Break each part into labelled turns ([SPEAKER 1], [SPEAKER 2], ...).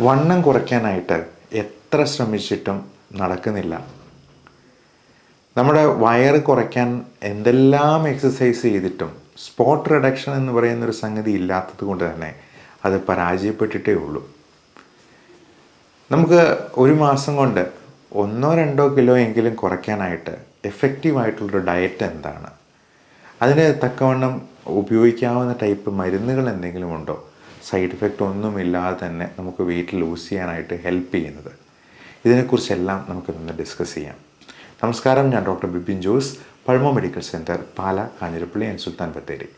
[SPEAKER 1] വണ്ണം കുറയ്ക്കാനായിട്ട് എത്ര ശ്രമിച്ചിട്ടും നടക്കുന്നില്ല. നമ്മുടെ വയറ് കുറയ്ക്കാൻ എന്തെല്ലാം എക്സസൈസ് ചെയ്തിട്ടും സ്പോട്ട് റിഡക്ഷൻ എന്ന് പറയുന്നൊരു സംഗതി ഇല്ലാത്തത് കൊണ്ട് തന്നെ അത് പരാജയപ്പെട്ടിട്ടേ ഉള്ളൂ. നമുക്ക് ഒരു മാസം കൊണ്ട് ഒന്നോ രണ്ടോ കിലോ എങ്കിലും കുറയ്ക്കാനായിട്ട് എഫക്റ്റീവ് ആയിട്ടുള്ളൊരു ഡയറ്റ് എന്താണ്? അതിന് തക്കവണ്ണം ഉപയോഗിക്കാവുന്ന ടൈപ്പ് മരുന്നുകൾ എന്തെങ്കിലും ഉണ്ടോ? സൈഡ് ഇഫക്റ്റ് ഒന്നുമില്ലാതെ തന്നെ നമുക്ക് വെയിറ്റ് ലൂസ് ചെയ്യാനായിട്ട് ഹെൽപ്പ് ചെയ്യുന്നത്. ഇതിനെക്കുറിച്ചെല്ലാം നമുക്കിന്ന് ഡിസ്കസ് ചെയ്യാം. നമസ്കാരം ഞാൻ doctor Bipin Jose Pulmo medical centre Pala Kanjirappally and Sulthan Bathery.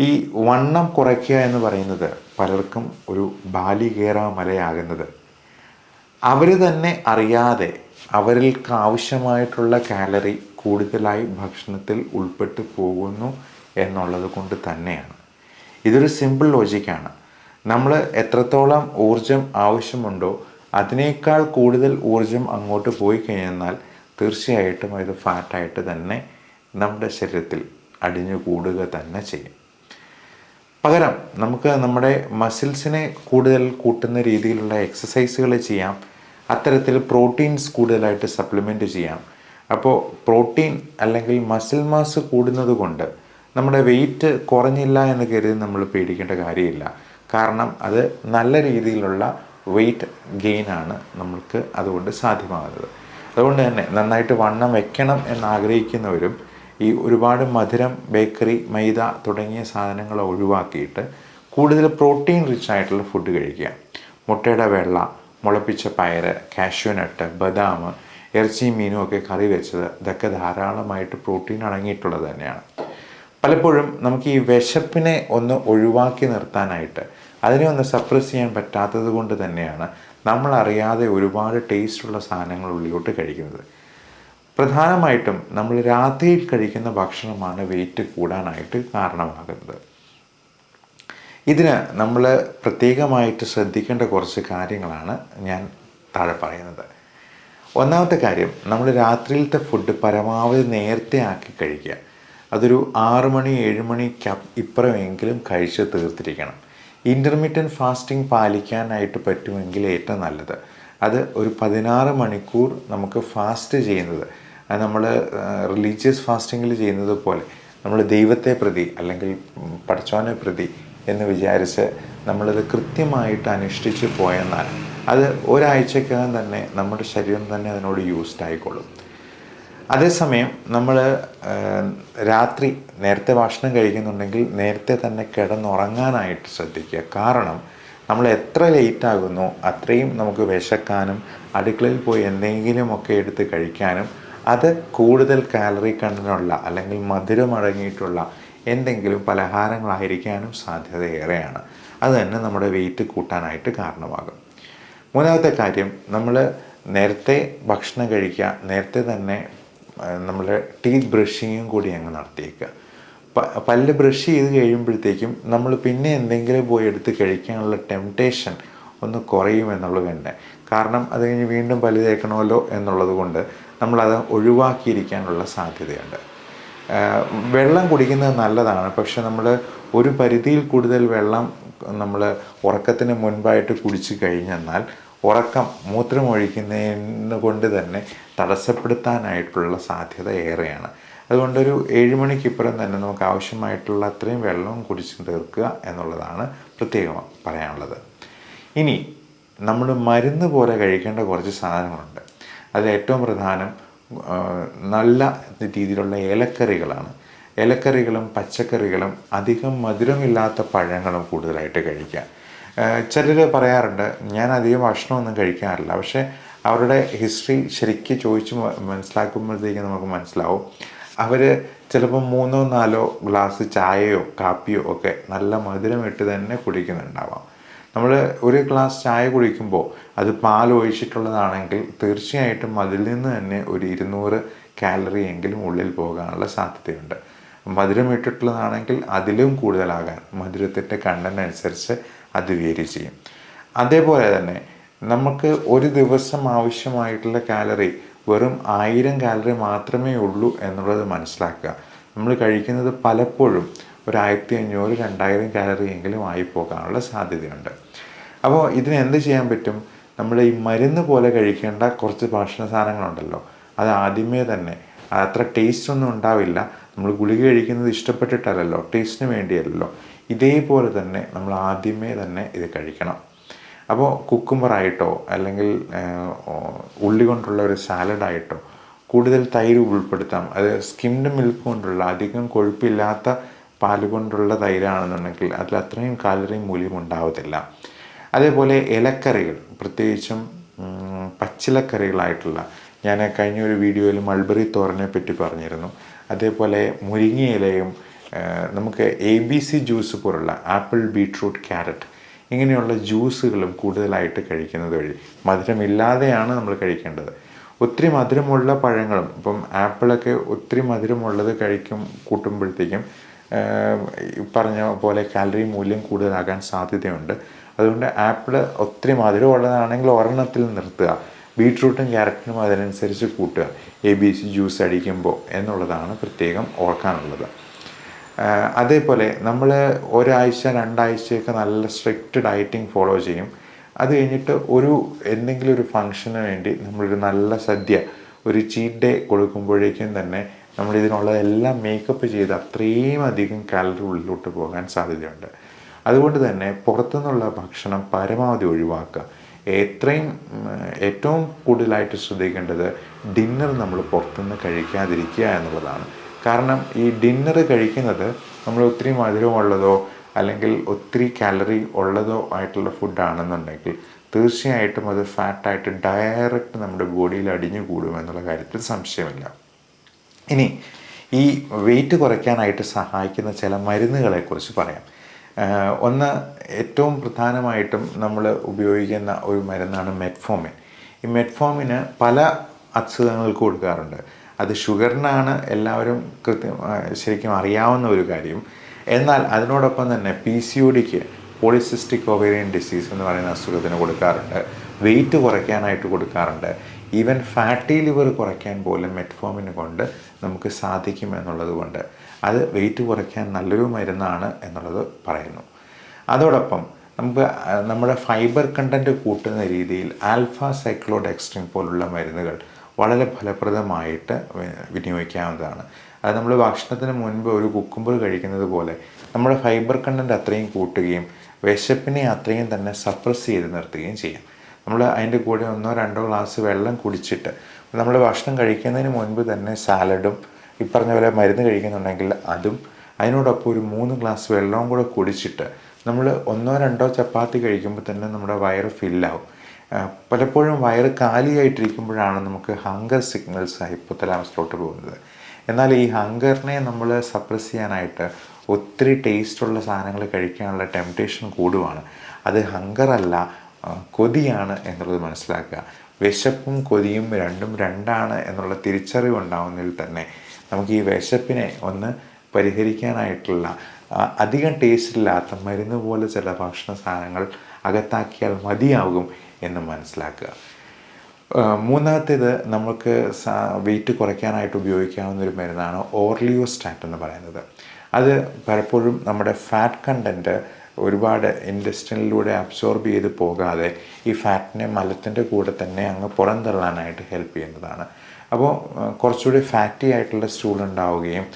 [SPEAKER 1] ഈ വണ്ണം കുറയ്ക്കുക എന്ന് പറയുന്നത് പലർക്കും ഒരു ബാലികേറ മലയാകുന്നത്. അവർ തന്നെ അറിയാതെ അവരിൽക്ക് ആവശ്യമായിട്ടുള്ള കാലറി കൂടുതലായി ഭക്ഷണത്തിൽ ഉൾപ്പെട്ടു പോകുന്നു എന്നുള്ളത് കൊണ്ട് തന്നെയാണ്. ഇതൊരു സിമ്പിൾ ലോജിക്കാണ് നമ്മൾ എത്രത്തോളം ഊർജം ആവശ്യമുണ്ടോ അതിനേക്കാൾ കൂടുതൽ ഊർജം അങ്ങോട്ട് പോയി കഴിഞ്ഞാൽ തീർച്ചയായിട്ടും ഇത് ഫാറ്റായിട്ട് തന്നെ നമ്മുടെ ശരീരത്തിൽ അടിഞ്ഞു കൂടുക തന്നെ ചെയ്യും. പകരം നമുക്ക് നമ്മുടെ മസിൽസിനെ കൂടുതൽ കൂട്ടുന്ന രീതിയിലുള്ള എക്സസൈസുകൾ ചെയ്യാം. അത്തരത്തിൽ പ്രോട്ടീൻസ് കൂടുതലായിട്ട് സപ്ലിമെന്റ് ചെയ്യാം. അപ്പോൾ പ്രോട്ടീൻ അല്ലെങ്കിൽ മസിൽ മാസ് കൂടുന്നത് കൊണ്ട് നമ്മുടെ വെയിറ്റ് കുറഞ്ഞില്ല എന്ന് കരുതി നമ്മൾ പേടിക്കേണ്ട കാര്യമില്ല. കാരണം അത് നല്ല രീതിയിലുള്ള വെയിറ്റ് ഗെയിനാണ് നമ്മൾക്ക് അതുകൊണ്ട് സാധ്യമാകുന്നത്. അതുകൊണ്ട് തന്നെ നന്നായിട്ട് വണ്ണം വെക്കണം എന്നാഗ്രഹിക്കുന്നവരും ഈ ഒരുപാട് മധുരം ബേക്കറി മൈദ തുടങ്ങിയ സാധനങ്ങൾ ഒഴിവാക്കിയിട്ട് കൂടുതൽ പ്രോട്ടീൻ റിച്ച് ആയിട്ടുള്ള ഫുഡ് കഴിക്കുക. മുട്ടയുടെ വെള്ള മുളപ്പിച്ച പയറ് കാഷ്യൂനട്ട് ബദാം ഇറച്ചിയും മീനും ഒക്കെ കറി വെച്ചത് ഇതൊക്കെ ധാരാളമായിട്ട് പ്രോട്ടീൻ അടങ്ങിയിട്ടുള്ളത് തന്നെയാണ്. പലപ്പോഴും നമുക്ക് ഈ വിശപ്പിനെ ഒന്ന് ഒഴിവാക്കി നിർത്താനായിട്ട് അതിനെ ഒന്ന് സപ്രസ് ചെയ്യാൻ പറ്റാത്തത് കൊണ്ട് തന്നെയാണ് നമ്മൾ അറിയാതെ ഒരുപാട് ടേസ്റ്റുള്ള സാധനങ്ങൾ ഉള്ളിലോട്ട് കഴിക്കുന്നത്. പ്രധാനമായിട്ടും നമ്മൾ രാത്രിയിൽ കഴിക്കുന്ന ഭക്ഷണമാണ് വെയിറ്റ് കൂടാനായിട്ട് കാരണമാകുന്നത്. ഇതിന് നമ്മൾ പ്രത്യേകമായിട്ട് ശ്രദ്ധിക്കേണ്ട കുറച്ച് കാര്യങ്ങളാണ് ഞാൻ താഴെ പറയുന്നത്. ഒന്നാമത്തെ കാര്യം നമ്മൾ രാത്രിയിലത്തെ ഫുഡ് പരമാവധി നേരത്തെ ആക്കി കഴിക്കുക. അതൊരു ആറ് മണി ഏഴ് മണിക്ക് ഇപ്പുറമെങ്കിലും കഴിച്ച് തീർത്തിരിക്കണം. ഇന്റർമീഡിയന്റ് ഫാസ്റ്റിംഗ് പാലിക്കാനായിട്ട് പറ്റുമെങ്കിൽ ഏറ്റവും നല്ലത്. അത് ഒരു പതിനാറ് മണിക്കൂർ നമുക്ക് ഫാസ്റ്റ് ചെയ്യുന്നത്. അത് നമ്മൾ റിലീജിയസ് ഫാസ്റ്റിങ്ങിൽ ചെയ്യുന്നത് പോലെ നമ്മൾ ദൈവത്തെ പ്രതി അല്ലെങ്കിൽ പഠിച്ചോനെ പ്രതി എന്ന് വിചാരിച്ച് നമ്മളത് കൃത്യമായിട്ട് അനുഷ്ഠിച്ച് പോയെന്നാൽ അത് ഒരാഴ്ചക്കകം തന്നെ നമ്മുടെ ശരീരം തന്നെ അതിനോട് യൂസ്ഡ് ആയിക്കോളും. അതേസമയം നമ്മൾ രാത്രി നേരത്തെ ഭക്ഷണം കഴിക്കുന്നുണ്ടെങ്കിൽ നേരത്തെ തന്നെ കിടന്നുറങ്ങാനായിട്ട് ശ്രദ്ധിക്കുക. കാരണം നമ്മൾ എത്ര ലേറ്റ് ആകുന്നു അത്രയും നമുക്ക് വിശക്കാനും അടുക്കളയിൽ പോയി എന്തെങ്കിലുമൊക്കെ എടുത്ത് കഴിക്കാനും അത് കൂടുതൽ കാലറി കണ്ടനുള്ള അല്ലെങ്കിൽ മധുരം അടങ്ങിയിട്ടുള്ള എന്തെങ്കിലും പലഹാരങ്ങളായിരിക്കാനും സാധ്യത ഏറെയാണ്. അത് തന്നെ നമ്മുടെ വെയിറ്റ് കൂട്ടാനായിട്ട് കാരണമാകും. മൂന്നാമത്തെ കാര്യം നമ്മൾ നേരത്തെ ഭക്ഷണം കഴിക്കുക നേരത്തെ തന്നെ നമ്മൾ ടീത്ത് ബ്രഷിങ്ങും കൂടി അങ്ങ് നടത്തിയേക്കുക പല്ല് ബ്രഷ് ചെയ്ത് കഴിയുമ്പോഴത്തേക്കും നമ്മൾ പിന്നെ എന്തെങ്കിലും പോയി എടുത്ത് കഴിക്കാനുള്ള ടെംപ്റ്റേഷൻ ഒന്ന് കുറയുമെന്നുള്ളത് തന്നെ. കാരണം അത് കഴിഞ്ഞ് വീണ്ടും പല്ല് തേക്കണമല്ലോ എന്നുള്ളത് കൊണ്ട് നമ്മളത് ഒഴിവാക്കിയിരിക്കാനുള്ള സാധ്യതയുണ്ട്. വെള്ളം കുടിക്കുന്നത് നല്ലതാണ്. പക്ഷെ നമ്മൾ ഒരു പരിധിയിൽ കൂടുതൽ വെള്ളം നമ്മൾ ഉറക്കത്തിന് മുൻപായിട്ട് കുടിച്ച് കഴിഞ്ഞെന്നാൽ ഉറക്കം മൂത്രമൊഴിക്കുന്നതിന് കൊണ്ട് തന്നെ തടസ്സപ്പെടുത്താനായിട്ടുള്ള സാധ്യത ഏറെയാണ്. അതുകൊണ്ടൊരു ഏഴ് മണിക്കിപ്പുറം തന്നെ നമുക്ക് ആവശ്യമായിട്ടുള്ള അത്രയും വെള്ളവും കുടിച്ച് തീർക്കുക എന്നുള്ളതാണ് പ്രത്യേകം പറയാനുള്ളത്. ഇനി നമ്മൾ മരുന്ന് പോലെ കഴിക്കേണ്ട കുറച്ച് സാധനങ്ങളുണ്ട്. അതിൽ ഏറ്റവും പ്രധാനം നല്ല രീതിയിലുള്ള ഇലക്കറികളാണ് ഇലക്കറികളും പച്ചക്കറികളും അധികം മധുരമില്ലാത്ത പഴങ്ങളും കൂടുതലായിട്ട് കഴിക്കുക. ചിലർ പറയാറുണ്ട് ഞാൻ അധികം ഭക്ഷണമൊന്നും കഴിക്കാറില്ല. പക്ഷേ അവരുടെ ഹിസ്റ്ററി ശരിക്കും ചോദിച്ച് മനസ്സിലാക്കുമ്പോഴത്തേക്കും നമുക്ക് മനസ്സിലാവും. അവർ ചിലപ്പോൾ മൂന്നോ നാലോ ഗ്ലാസ് ചായയോ കാപ്പിയോ ഒക്കെ നല്ല മധുരമിട്ട് തന്നെ കുടിക്കുന്നുണ്ടാവാം. നമ്മൾ ഒരു ഗ്ലാസ് ചായ കുടിക്കുമ്പോൾ അത് പാൽ ഒഴിച്ചിട്ടുള്ളതാണെങ്കിൽ തീർച്ചയായിട്ടും അതിൽ നിന്ന് തന്നെ ഒരു ഇരുന്നൂറ് കാലറി എങ്കിലും ഉള്ളിൽ പോകാനുള്ള സാധ്യതയുണ്ട്. മധുരം ഇട്ടിട്ടുള്ളതാണെങ്കിൽ അതിലും കൂടുതലാകാൻ മധുരത്തിന്റെ കണ്ടന്റ് അനുസരിച്ച് അത് വേരി ചെയ്യും. അതേപോലെ തന്നെ നമുക്ക് ഒരു ദിവസം ആവശ്യമായിട്ടുള്ള കാലറി വെറും ആയിരം കാലറി മാത്രമേ ഉള്ളൂ എന്നുള്ളത് മനസ്സിലാക്കുക. നമ്മൾ കഴിക്കുന്നത് പലപ്പോഴും ഒരു ആയിരത്തി അഞ്ഞൂറ് രണ്ടായിരം കാലറി എങ്കിലും ആയി പോകാനുള്ള സാധ്യതയുണ്ട്. അപ്പോൾ ഇതിന് എന്ത് ചെയ്യാൻ പറ്റും? നമ്മൾ ഈ മരുന്ന് പോലെ കഴിക്കേണ്ട കുറച്ച് ഭക്ഷണ സാധനങ്ങളുണ്ടല്ലോ. അത് ആദ്യമേ തന്നെ അത്ര ടേസ്റ്റ് ഒന്നും ഉണ്ടാവില്ല. നമ്മൾ ഗുളിക കഴിക്കുന്നത് ഇഷ്ടപ്പെട്ടിട്ടല്ലല്ലോ ടേസ്റ്റിന് വേണ്ടിയല്ലല്ലോ. ഇതേപോലെ തന്നെ നമ്മൾ ആദ്യമേ തന്നെ ഇത് കഴിക്കണം. അപ്പോൾ കുക്കുമ്പറായിട്ടോ അല്ലെങ്കിൽ ഉള്ളി കൊണ്ടുള്ള ഒരു സാലഡായിട്ടോ കൂടുതൽ തൈര് ഉൾപ്പെടുത്താം. അത് സ്കിംഡ് മിൽക്ക് കൊണ്ടുള്ള അധികം കൊഴുപ്പില്ലാത്ത പാൽ കൊണ്ടുള്ള തൈരാണെന്നുണ്ടെങ്കിൽ അതിൽ അത്രയും കാലറി മൂല്യം ഉണ്ടാവത്തില്ല. അതേപോലെ ഇലക്കറികൾ പ്രത്യേകിച്ചും പച്ചിലക്കറികളായിട്ടുള്ള ഞാൻ കഴിഞ്ഞ ഒരു വീഡിയോയിൽ മൾബറി തോരനെ പറ്റി പറഞ്ഞിരുന്നു. അതേപോലെ മുരിങ്ങയിലയും നമുക്ക് എ ബി സി ജ്യൂസ് പോലുള്ള ആപ്പിൾ ബീട്രൂട്ട് ക്യാരറ്റ് ഇങ്ങനെയുള്ള ജ്യൂസുകളും കൂടുതലായിട്ട് കഴിക്കുന്നത് വഴി മധുരമില്ലാതെയാണ് നമ്മൾ കഴിക്കേണ്ടത്. ഒത്തിരി മധുരമുള്ള പഴങ്ങളും ഇപ്പം ആപ്പിളൊക്കെ ഒത്തിരി മധുരമുള്ളത് കഴിക്കും കൂട്ടുമ്പോഴത്തേക്കും പറഞ്ഞ പോലെ കാലറി മൂല്യം കൂടുതലാകാൻ സാധ്യതയുണ്ട്. അതുകൊണ്ട് ആപ്പിൾ ഒത്തിരി മധുരമുള്ളതാണെങ്കിൽ ഒരെണ്ണത്തിൽ നിർത്തുക. ബീട്രൂട്ടും ക്യാരറ്റിനും അതിനനുസരിച്ച് കൂട്ടുക. എ ബി സി ജ്യൂസ് അടിക്കുമ്പോൾ എന്നുള്ളതാണ് പ്രത്യേകം ഓർക്കാനുള്ളത്. അതേപോലെ നമ്മൾ ഒരാഴ്ച രണ്ടാഴ്ചയൊക്കെ നല്ല സ്ട്രിക്റ്റ് ഡയറ്റിംഗ് ഫോളോ ചെയ്യും. അത് കഴിഞ്ഞിട്ട് ഒരു എന്തെങ്കിലും ഒരു ഫങ്ഷന് വേണ്ടി നമ്മളൊരു നല്ല സദ്യ ഒരു ചീറ്റ് ഡേ കൊടുക്കുമ്പോഴേക്കും തന്നെ നമ്മൾ ഇതിനുള്ളതെല്ലാം മേക്കപ്പ് ചെയ്ത് അത്രയും അധികം കാലറി ഉള്ളിലോട്ട് പോകാൻ സാധ്യതയുണ്ട്. അതുകൊണ്ട് തന്നെ പുറത്തുനിന്നുള്ള ഭക്ഷണം പരമാവധി ഒഴിവാക്കുക. എത്രയും ഏറ്റവും കൂടുതലായിട്ട് ശ്രദ്ധിക്കേണ്ടത് ഡിന്നർ നമ്മൾ പുറത്തുനിന്ന് കഴിക്കാതിരിക്കുക എന്നുള്ളതാണ്. കാരണം ഈ ഡിന്നർ കഴിക്കുന്നത് നമ്മൾ ഒത്തിരി മധുരമുള്ളതോ അല്ലെങ്കിൽ ഒത്തിരി കാലറി ഉള്ളതോ ആയിട്ടുള്ള ഫുഡാണെന്നുണ്ടെങ്കിൽ തീർച്ചയായിട്ടും അത് ഫാറ്റായിട്ട് ഡയറക്റ്റ് നമ്മുടെ ബോഡിയിൽ അടിഞ്ഞു കൂടുമെന്നുള്ള കാര്യത്തിൽ സംശയമില്ല. ഇനി ഈ വെയിറ്റ് കുറയ്ക്കാനായിട്ട് സഹായിക്കുന്ന ചില മരുന്നുകളെക്കുറിച്ച് പറയാം. ഒന്ന് ഏറ്റവും പ്രധാനമായിട്ടും നമ്മൾ ഉപയോഗിക്കുന്ന ഒരു മരുന്നാണ് മെറ്റ്ഫോമിൻ. ഈ മെറ്റ്ഫോമിന് പല അസുഖങ്ങൾക്ക് കൊടുക്കാറുണ്ട്. അത് ഷുഗറിനാണ് എല്ലാവരും കൃത്യം ശരിക്കും അറിയാവുന്ന ഒരു കാര്യം. എന്നാൽ അതിനോടൊപ്പം തന്നെ പി സി ഒ ഡിക്ക് പോളിസിസ്റ്റിക് ഒവേറിയൻ ഡിസീസ് എന്ന് പറയുന്ന അസുഖത്തിന് കൊടുക്കാറുണ്ട്. വെയിറ്റ് കുറയ്ക്കാനായിട്ട് കൊടുക്കാറുണ്ട്. ഈവൻ ഫാറ്റി ലിവർ കുറയ്ക്കാൻ പോലും മെറ്റ്ഫോമിന് കൊണ്ട് നമുക്ക് സാധിക്കും എന്നുള്ളത് കൊണ്ട് അത് വെയിറ്റ് കുറയ്ക്കാൻ നല്ലൊരു മരുന്നാണ് എന്നുള്ളത് പറയുന്നു. അതോടൊപ്പം നമുക്ക് നമ്മുടെ ഫൈബർ കണ്ടന്റ് കൂട്ടുന്ന രീതിയിൽ ആൽഫ സൈക്ലോഡെക്സ്ട്രിൻ പോലുള്ള മരുന്നുകൾ വളരെ ഫലപ്രദമായിട്ട് വിനിയോഗിക്കാവുന്നതാണ്. അത് നമ്മൾ ഭക്ഷണത്തിന് മുൻപ് ഒരു കുക്കുമ്പർ കഴിക്കുന്നത് പോലെ നമ്മുടെ ഫൈബർ കണ്ടന്റ് അത്രയും കൂട്ടുകയും വിശപ്പിനെ അത്രയും തന്നെ സപ്രസ് ചെയ്ത് നിർത്തുകയും ചെയ്യാം. നമ്മൾ അതിന്റെ കൂടെ ഒന്നോ രണ്ടോ ഗ്ലാസ് വെള്ളം കുടിച്ചിട്ട് നമ്മൾ ഭക്ഷണം കഴിക്കുന്നതിന് മുൻപ് തന്നെ സാലഡും ഈ പറഞ്ഞ പോലെ മരുന്ന് കഴിക്കുന്നുണ്ടെങ്കിൽ അതും അതിനോടൊപ്പം ഒരു മൂന്ന് ഗ്ലാസ് വെള്ളവും കൂടെ കുടിച്ചിട്ട് നമ്മൾ ഒന്നോ രണ്ടോ ചപ്പാത്തി കഴിക്കുമ്പോൾ തന്നെ നമ്മുടെ വയറ് ഫില്ലാവും. പലപ്പോഴും വയറ് കാലിയായിട്ടിരിക്കുമ്പോഴാണ് നമുക്ക് ഹങ്കർ സിഗ്നൽസ് ഹൈപ്പോത്തലാമസിലോട്ട് പോകുന്നത്. എന്നാൽ ഈ ഹങ്കറിനെ നമ്മൾ സപ്രസ് ചെയ്യാനായിട്ട് ഒത്തിരി ടേസ്റ്റുള്ള സാധനങ്ങൾ കഴിക്കാനുള്ള ടെംപ്റ്റേഷൻ കൂടുവാണ്. അത് ഹങ്കറല്ല കൊതിയാണ് എന്നുള്ളത് മനസ്സിലാക്കുക. വിശപ്പും കൊതിയും രണ്ടും രണ്ടാണ് എന്നുള്ള തിരിച്ചറിവ് ഉണ്ടാവുന്നതിൽ തന്നെ നമുക്ക് ഈ വിശപ്പിനെ ഒന്ന് പരിഹരിക്കാനായിട്ടുള്ള അധികം ടേസ്റ്റ് ഇല്ലാത്ത മരുന്ന് പോലെ ചില ഭക്ഷണ സാധനങ്ങൾ അകത്താക്കിയാൽ മതിയാകും എന്ന് മനസ്സിലാക്കുക. മൂന്നാമത്തേത് നമുക്ക് വെയിറ്റ് കുറയ്ക്കാനായിട്ട് ഉപയോഗിക്കാവുന്ന ഒരു മരുന്നാണ് ഓർലിയോസ്റ്റാറ്റ് എന്ന് പറയുന്നത്. അത് പലപ്പോഴും നമ്മുടെ ഫാറ്റ് കണ്ടന്റ് ഒരുപാട് ഇൻഡസ്ട്രിയിലൂടെ അബ്സോർബ് ചെയ്ത് പോകാതെ ഈ ഫാറ്റിനെ മലത്തിന്റെ കൂടെ തന്നെ അങ്ങ് പുറന്തള്ളാനായിട്ട് ഹെൽപ്പ് ചെയ്യുന്നതാണ്. അപ്പോൾ കുറച്ചുകൂടി ഫാറ്റി ആയിട്ടുള്ള സ്റ്റൂൾ ഉണ്ടാവുകയും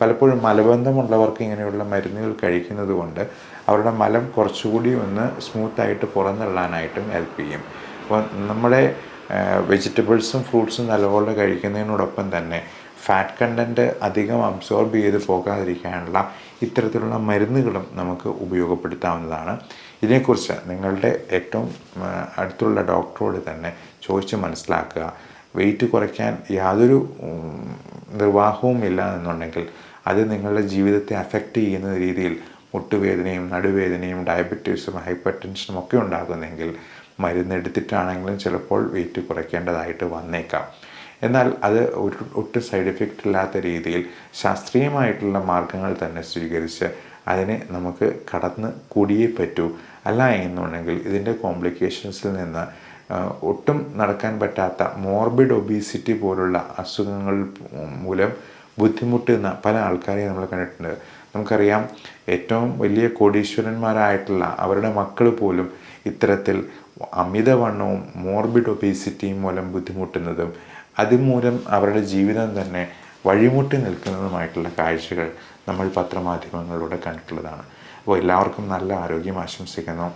[SPEAKER 1] പലപ്പോഴും മലബന്ധമുള്ളവർക്ക് ഇങ്ങനെയുള്ള മരുന്നുകൾ കഴിക്കുന്നത് കൊണ്ട് അവരുടെ മലം കുറച്ചുകൂടി ഒന്ന് സ്മൂത്തായിട്ട് പുറന്തള്ളാനായിട്ടും ഹെൽപ്പ് ചെയ്യും. അപ്പോൾ നമ്മുടെ വെജിറ്റബിൾസും ഫ്രൂട്ട്സും നല്ലപോലെ കഴിക്കുന്നതിനോടൊപ്പം തന്നെ ഫാറ്റ് കണ്ടന്റ് അധികം അബ്സോർബ് ചെയ്ത് പോകാതിരിക്കാനുള്ള ഇത്തരത്തിലുള്ള മരുന്നുകളും നമുക്ക് ഉപയോഗപ്പെടുത്താവുന്നതാണ്. ഇതിനെക്കുറിച്ച് നിങ്ങളുടെ ഏറ്റവും അടുത്തുള്ള ഡോക്ടറോട് തന്നെ ചോദിച്ച് മനസ്സിലാക്കുക. വെയിറ്റ് കുറയ്ക്കാൻ യാതൊരു നിർവാഹവും ഇല്ല എന്നുണ്ടെങ്കിൽ അത് നിങ്ങളുടെ ജീവിതത്തെ അഫക്റ്റ് ചെയ്യുന്ന രീതിയിൽ മുട്ടുവേദനയും നടുവേദനയും ഡയബറ്റീസും ഹൈപ്പർ ടെൻഷനും ഒക്കെ ഉണ്ടാകുന്നെങ്കിൽ മരുന്നെടുത്തിട്ടാണെങ്കിലും ചിലപ്പോൾ വെയിറ്റ് കുറയ്ക്കേണ്ടതായിട്ട് വന്നേക്കാം. എന്നാൽ അത് ഒരു ഒട്ടും സൈഡ് എഫക്റ്റ് ഇല്ലാത്ത രീതിയിൽ ശാസ്ത്രീയമായിട്ടുള്ള മാർഗങ്ങൾ തന്നെ സ്വീകരിച്ച് അതിനെ നമുക്ക് കടന്ന് കൂടിയേ പറ്റൂ. അല്ല എന്നുണ്ടെങ്കിൽ ഇതിന്റെ കോംപ്ലിക്കേഷൻസിൽ നിന്ന് ഒട്ടും നടക്കാൻ പറ്റാത്ത മോർബിഡ് ഒബീസിറ്റി പോലുള്ള അസുഖങ്ങൾ മൂലം ബുദ്ധിമുട്ടുന്ന പല ആൾക്കാരെയും നമ്മൾ കണ്ടിട്ടുണ്ട്. നമുക്കറിയാം ഏറ്റവും വലിയ കോടീശ്വരന്മാരായിട്ടുള്ള അവരുടെ മക്കൾ പോലും ഇത്തരത്തിൽ അമിതവണ്ണവും മോർബിഡ് ഒബീസിറ്റിയും മൂലം ബുദ്ധിമുട്ടുന്നതും അതുമൂലം അവരുടെ ജീവിതം തന്നെ വഴിമുട്ടി നിൽക്കുന്നതുമായിട്ടുള്ള കാഴ്ചകൾ നമ്മൾ പത്രമാധ്യമങ്ങളിലൂടെ കണ്ടിട്ടുള്ളതാണ്. അപ്പോൾ എല്ലാവർക്കും നല്ല ആരോഗ്യം ആശംസിക്കുന്നു.